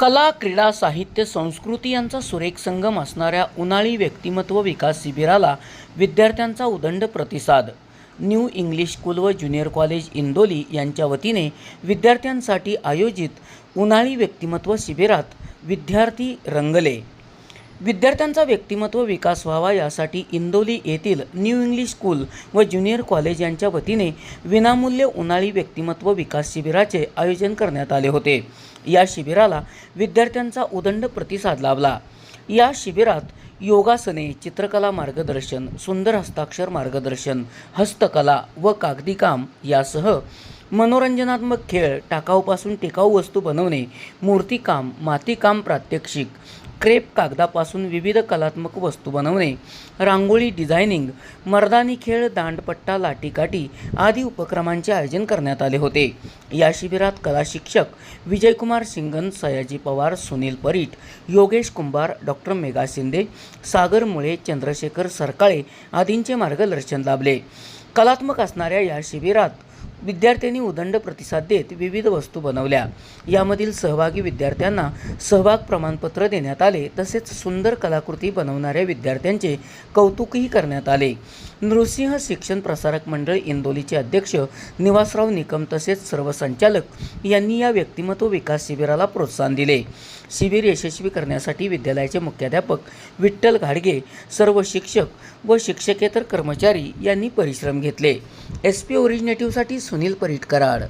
कला क्रीडा साहित्य संस्कृती यांचा सुरेख संगम असणाऱ्या उन्हाळी व्यक्तिमत्व विकास शिबिराला विद्यार्थ्यांचा उदंड प्रतिसाद. न्यू इंग्लिश स्कूल व ज्युनियर कॉलेज इंदोली यांच्या वतीने विद्यार्थ्यांसाठी आयोजित उन्हाळी व्यक्तिमत्व शिबिरात विद्यार्थी रंगले. विद्यार्थ्यांचा व्यक्तिमत्व विकास व्हावा यासाठी इंदोली येथील न्यू इंग्लिश स्कूल व ज्युनियर कॉलेज यांच्या वतीने विनामूल्य उन्हाळी व्यक्तिमत्व विकास शिबिराचे आयोजन करण्यात आले होते. या शिबिराला विद्यार्थ्यांचा उदंड प्रतिसाद लाभला. या शिबिरात योगासने चित्रकला मार्गदर्शन सुंदर हस्ताक्षर मार्गदर्शन हस्तकला व कागदी काम यासह मनोरंजनात्मक खेळ टाकाऊपासून टिकाऊ वस्तू बनवणे मूर्तिकाम मातीकाम प्रात्यक्षिक क्रेप कागदापासून विविध कलात्मक वस्तू बनवणे रांगोळी डिझायनिंग मर्दानी खेळ दांडपट्टा लाटीकाठी आदी उपक्रमांचे आयोजन करण्यात आले होते. या शिबिरात कला शिक्षक विजयकुमार सिंगन सयाजी पवार सुनील परीट योगेश कुंभार डॉक्टर मेघा शिंदे सागर मुळे चंद्रशेखर सरकाळे आदींचे मार्गदर्शन लाभले. कलात्मक असणाऱ्या या शिबिरात विद्यार्थ्यांनी उदंड प्रतिसाद देत विविध वस्तू बनवल्या. यामधील सहभागी विद्यार्थ्यांना सहभाग प्रमाणपत्र देण्यात आले तसेच सुंदर कलाकृती बनवणाऱ्या विद्यार्थ्यांचे कौतुकही करण्यात आले. नृसिंह शिक्षण प्रसारक मंडळ इंदोलीचे अध्यक्ष निवासराव निकम तसेच सर्व संचालक यांनी या व्यक्तिमत्व विकास शिबिराला प्रोत्साहन दिले. शिबिर यशस्वी करण्यासाठी विद्यालयाचे मुख्याध्यापक विठ्ठल घाडगे सर्व शिक्षक व शिक्षकेतर कर्मचारी यांनी परिश्रम घेतले. एस पी ओरिजिनेटिव्हसाठी सुनील परिटकराड.